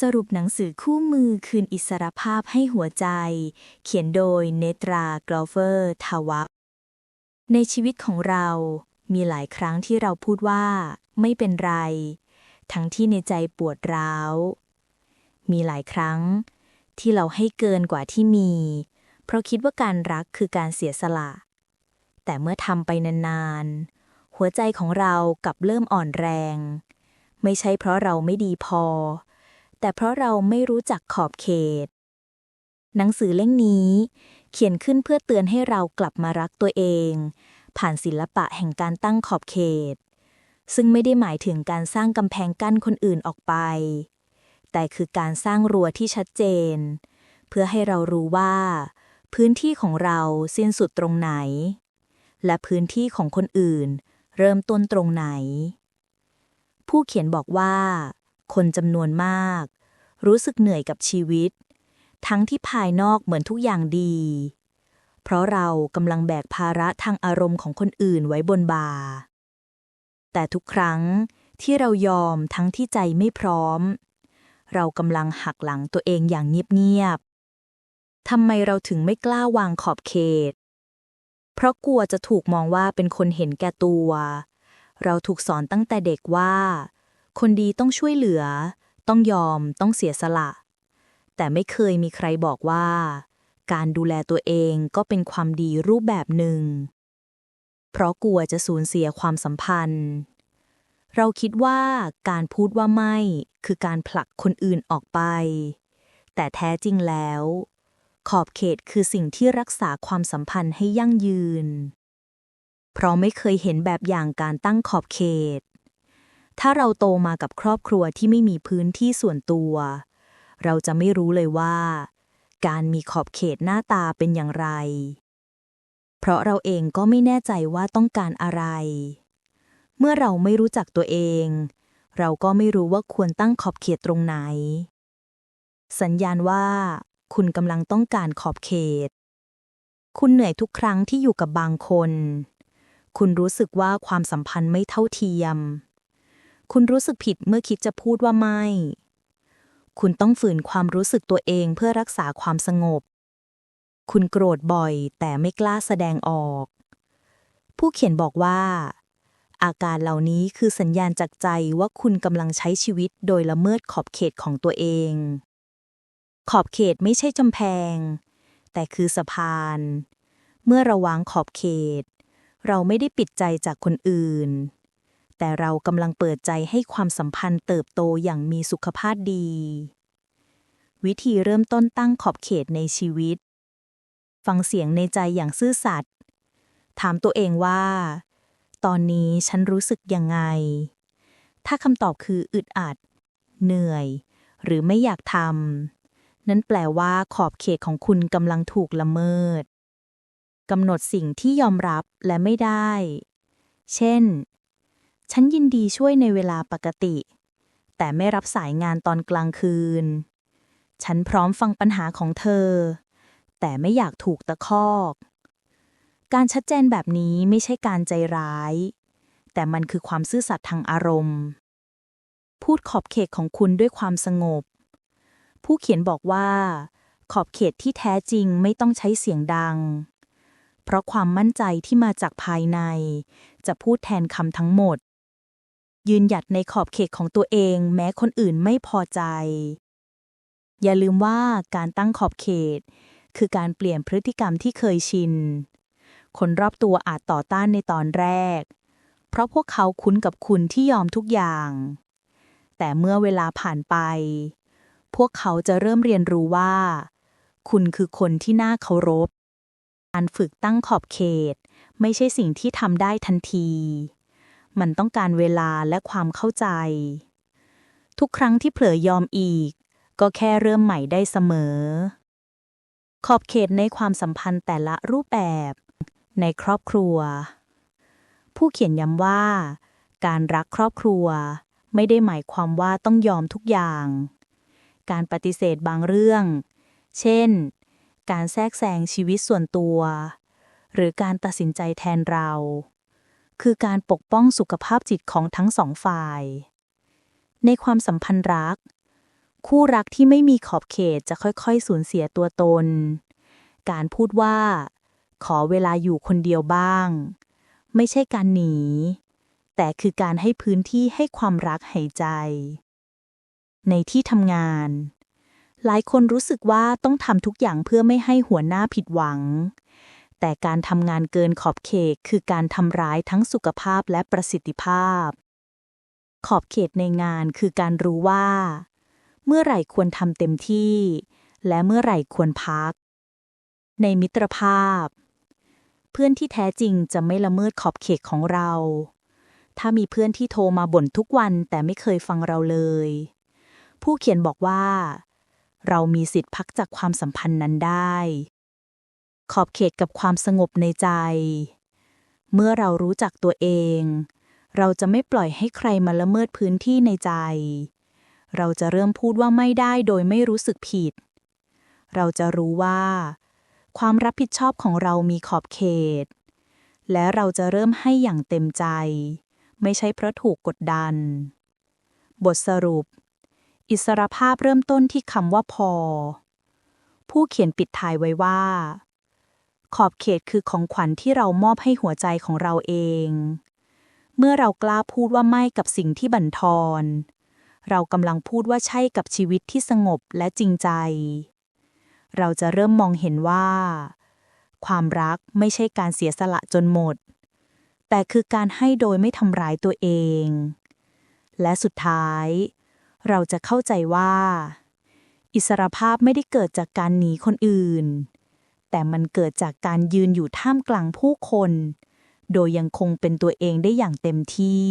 สรุปหนังสือคู่มือคืนอิสรภาพให้หัวใจ เขียนโดยเนตรากรอเวอร์ทาวะในชีวิตของเรามีหลายครั้งที่เราพูดว่า ไม่เป็นไร ทั้งที่ในใจปวดร้าว มีหลายครั้งที่เราให้เกินกว่าที่มี เพราะคิดว่าการรักคือการเสียสละ แต่เมื่อทำไปนานๆ หัวใจของเรากลับเริ่มอ่อนแรง ไม่ใช่เพราะเราไม่ดีพอ แต่เพราะเราไม่รู้จักขอบเขต หนังสือเล่มนี้ เขียนขึ้นเพื่อเตือนให้เรากลับมารักตัวเอง ผ่านศิลปะแห่งการตั้งขอบเขต ซึ่งไม่ได้หมายถึงการสร้างกำแพงกั้นคนอื่นออกไป แต่คือการสร้างรั้วที่ชัดเจน เพื่อให้เรารู้ว่า พื้นที่ของเราสิ้นสุดตรงไหน และพื้นที่ของคนอื่น เริ่มต้นตรงไหน ผู้เขียนบอกว่า คนจำนวนมาก รู้สึกเหนื่อยกับชีวิต ทั้งที่ภายนอกเหมือนทุกอย่างดี เพราะเรากำลังแบกภาระทางอารมณ์ของคนอื่นไว้บนบ่าแต่ทุกครั้งที่เรายอมทั้งที่ใจไม่พร้อม เรากำลังหักหลังตัวเองอย่างเงียบๆทำไมเราถึงไม่กล้าวางขอบเขต เพราะกลัวจะถูกมองว่าเป็นคนเห็นแก่ตัว เราถูกสอนตั้งแต่เด็กว่า คนดีต้องช่วยเหลือ ต้องยอมต้องเสียสละ แต่ไม่เคยมีใครบอกว่า การดูแลตัวเองก็เป็นความดีรูปแบบหนึ่ง เพราะกลัวจะสูญเสียความสัมพันธ์ เราคิดว่าการพูดว่าไม่ คือการผลักคนอื่นออกไป แต่แท้จริงแล้ว ขอบเขตคือสิ่งที่รักษาความสัมพันธ์ให้ยั่งยืน เพราะไม่เคยเห็นแบบอย่างการตั้งขอบเขต ถ้าเราโตมากับครอบครัวที่ไม่มีพื้นที่ส่วนตัว เราจะไม่รู้เลยว่า การมีขอบเขตหน้าตาเป็นอย่างไร เพราะเราเองก็ไม่แน่ใจว่าต้องการอะไร เมื่อเราไม่รู้จักตัวเอง เราก็ไม่รู้ว่าควรตั้งขอบเขตตรงไหน สัญญาณว่า คุณกำลังต้องการขอบเขต คุณเหนื่อยทุกครั้งที่อยู่กับบางคน คุณรู้สึกว่าความสัมพันธ์ไม่เท่าเทียม คุณรู้สึกผิดเมื่อคิดจะพูดว่าไม่ คุณต้องฝืนความรู้สึกตัวเองเพื่อรักษาความสงบ คุณโกรธบ่อยแต่ไม่กล้าแสดงออก ผู้เขียนบอกว่า อาการเหล่านี้คือสัญญาณจากใจว่าคุณกำลังใช้ชีวิตโดยละเมิดขอบเขตของตัวเอง ขอบเขตไม่ใช่จำแพง แต่คือสะพาน เมื่อราวางขอบเขต เราไม่ได้ปิดใจจากคนอื่น แต่เรากำลังเปิดใจให้ความสัมพันธ์เติบโตอย่างมีสุขภาพดี วิธีเริ่มต้นตั้งขอบเขตในชีวิต ฟังเสียงในใจอย่างซื่อสัตย์ ถามตัวเองว่า ตอนนี้ฉันรู้สึกยังไง ถ้าคำตอบคืออึดอัด เหนื่อย หรือไม่อยากทำ นั่นแปลว่าขอบเขตของคุณกำลังถูกละเมิดกำหนดสิ่งที่ยอมรับและไม่ได้ เช่น ฉันยินดีช่วยในเวลาปกติ แต่ไม่รับสายงานตอนกลางคืน ฉันพร้อมฟังปัญหาของเธอ แต่ไม่อยากถูกตะคอก การชัดเจนแบบนี้ไม่ใช่การใจร้าย แต่มันคือความซื่อสัตย์ทางอารมณ์ พูดขอบเขตของคุณด้วยความสงบ ผู้เขียนบอกว่า ขอบเขตที่แท้จริงไม่ต้องใช้เสียงดังเพราะความมั่นใจที่มาจากภายใน จะพูดแทนคำทั้งหมด ยืนหยัดในขอบเขตของตัวเอง แม้คนอื่นไม่พอใจ อย่าลืมว่าการตั้งขอบเขต คือการเปลี่ยนพฤติกรรมที่เคยชิน คนรอบตัวอาจต่อต้านในตอนแรก เพราะพวกเขาคุ้นกับคุณที่ยอมทุกอย่าง แต่เมื่อเวลาผ่านไป พวกเขาจะเริ่มเรียนรู้ว่า คุณคือคนที่น่าเคารพ การฝึกตั้งขอบเขต ไม่ใช่สิ่งที่ทำได้ทันที มันต้องการเวลาและความเข้าใจ ทุกครั้งที่เผลอยอมอีก ก็แค่เริ่มใหม่ได้เสมอ ขอบเขตในความสัมพันธ์แต่ละรูปแบบ ในครอบครัว ผู้เขียนย้ำว่า การรักครอบครัว ไม่ได้หมายความว่าต้องยอมทุกอย่าง การปฏิเสธบางเรื่อง เช่น การแทรกแซงชีวิตส่วนตัว หรือการตัดสินใจแทนเรา คือการปกป้องสุขภาพจิตของทั้งสองฝ่าย ในความสัมพันธ์รัก คู่รักที่ไม่มีขอบเขตจะค่อยๆ สูญเสียตัวตน การพูดว่า ขอเวลาอยู่คนเดียวบ้าง ไม่ใช่การหนี แต่คือการให้พื้นที่ให้ความรักหายใจ ในที่ทำงาน หลายคนรู้สึกว่าต้องทำทุกอย่างเพื่อไม่ให้หัวหน้าผิดหวัง แต่การทำงานเกินขอบเขตคือการทำร้ายทั้งสุขภาพและประสิทธิภาพ ขอบเขตในงานคือการรู้ว่า เมื่อไหร่ควรทำเต็มที่ และเมื่อไหร่ควรพัก ในมิตรภาพ เพื่อนที่แท้จริงจะไม่ละเมิดขอบเขตของเรา ถ้ามีเพื่อนที่โทรมาบ่นทุกวันแต่ไม่เคยฟังเราเลย ผู้เขียนบอกว่า เรามีสิทธิ์พักจากความสัมพันธ์นั้นได้ ขอบเขตกับความสงบในใจ เมื่อเรารู้จักตัวเอง เราจะไม่ปล่อยให้ใครมาละเมิดพื้นที่ในใจ เราจะเริ่มพูดว่าไม่ได้โดยไม่รู้สึกผิด เราจะรู้ว่า ความรับผิดชอบของเรามีขอบเขต และเราจะเริ่มให้อย่างเต็มใจ ไม่ใช่เพราะถูกกดดัน บทสรุป อิสรภาพเริ่มต้นที่คำว่าพอผู้เขียนปิดท้ายไว้ว่า ขอบเขตคือของขวัญที่เรามอบให้หัวใจของเราเอง เมื่อเรากล้าพูดว่าไม่กับสิ่งที่บั่นทอน เรากำลังพูดว่าใช่กับชีวิตที่สงบและจริงใจ เราจะเริ่มมองเห็นว่า ความรักไม่ใช่การเสียสละจนหมด แต่คือการให้โดยไม่ทำร้ายตัวเอง และสุดท้าย เราจะเข้าใจว่า อิสรภาพไม่ได้เกิดจากการหนีคนอื่น แต่มันเกิดจากการยืนอยู่ท่ามกลางผู้คน โดยยังคงเป็นตัวเองได้อย่างเต็มที่